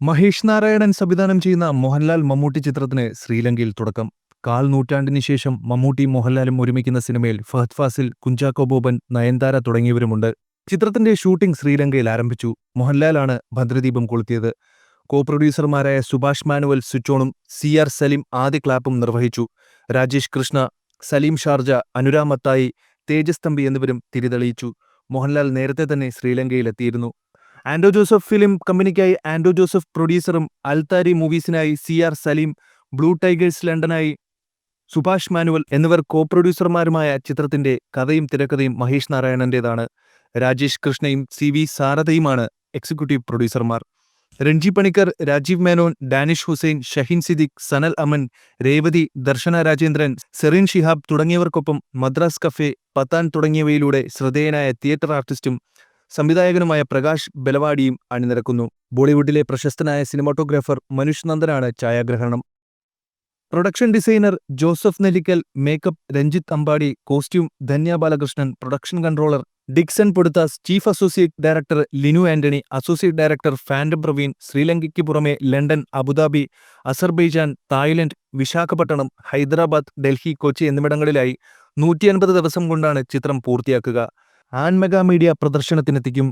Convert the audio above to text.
മഹേഷ് നാരായണൻ സംവിധാനം ചെയ്യുന്ന മോഹൻലാൽ മമ്മൂട്ടി ചിത്രത്തിന് ശ്രീലങ്കയിൽ തുടക്കം. കാൽ നൂറ്റാണ്ടിന് ശേഷം മമ്മൂട്ടി മോഹൻലാലും ഒരുമിക്കുന്ന സിനിമയിൽ ഫഹദ് ഫാസിൽ കുഞ്ചാക്കോ ബോബൻ നയൻതാര തുടങ്ങിയവരുമുണ്ട്. ചിത്രത്തിന്റെ ഷൂട്ടിംഗ് ശ്രീലങ്കയിൽ ആരംഭിച്ചു. മോഹൻലാലാണ് ഭദ്രദീപം കൊളുത്തിയത്. കോ പ്രൊഡ്യൂസർമാരായ സുഭാഷ് മാനുവൽ സ്വിച്ചോണും സി ആർ സലീം ആദ്യ ക്ലാപ്പും നിർവഹിച്ചു. രാജേഷ് കൃഷ്ണ സലീം ഷാർജ അനുരാ മത്തായി തേജസ് തമ്പി എന്നിവരും തിരിതെളിയിച്ചു. മോഹൻലാൽ നേരത്തെ തന്നെ ശ്രീലങ്കയിലെത്തിയിരുന്നു. ആൻഡോ ജോസഫ് ഫിലിം കമ്പനിക്കായി ആൻഡോ ജോസഫ് പ്രൊഡ്യൂസറും അൽത്താരി മൂവീസിനായി C R Saleem Blue Tigers ലണ്ടനായി Subhash manual എന്നിവർ കോ പ്രൊഡ്യൂസർമാരുമായ ചിത്രത്തിന്റെ കഥയും തിരക്കഥയും മഹേഷ് നാരായണന്റേതാണ്. രാജേഷ് കൃഷ്ണയും സി വി സാരഥയുമാണ് എക്സിക്യൂട്ടീവ് പ്രൊഡ്യൂസർമാർ. രഞ്ജി പണിക്കർ രാജീവ് മേനോൻ ഡാനിഷ് ഹുസൈൻ ഷഹീൻ സിദ്ദിഖ് സനൽ അമൻ രേവതി ദർശന രാജേന്ദ്രൻ സെറിൻ ഷിഹാബ് തുടങ്ങിയവർക്കൊപ്പം മദ്രാസ് കഫേ പത്താൻ തുടങ്ങിയവയിലൂടെ ശ്രദ്ധേയനായ തിയേറ്റർ ആർട്ടിസ്റ്റും സംവിധായകനുമായ പ്രകാശ് ബലവാടിയും അണിനിരക്കുന്നു. ബോളിവുഡിലെ പ്രശസ്തനായ സിനിമാറ്റോഗ്രാഫർ മനുഷ് നന്ദനാണ് ഛായാഗ്രഹണം. Production designer Joseph Nellikkal makeup Ranjith Ambadi costume Dhanya Balakrishnan production controller Dixon Poduthas chief associate director Linu Antony associate director fandom Praveen ശ്രീലങ്കയ്ക്ക് പുറമെ London Abu Dhabi Azerbaijan Thailand Visakhapatnam Hyderabad Delhi Kochi എന്നിവിടങ്ങളിലായി നൂറ്റി അൻപത് ദിവസം കൊണ്ടാണ് ചിത്രം പൂർത്തിയാക്കുക. An mega media പ്രദർശനത്തിനെത്തിക്കും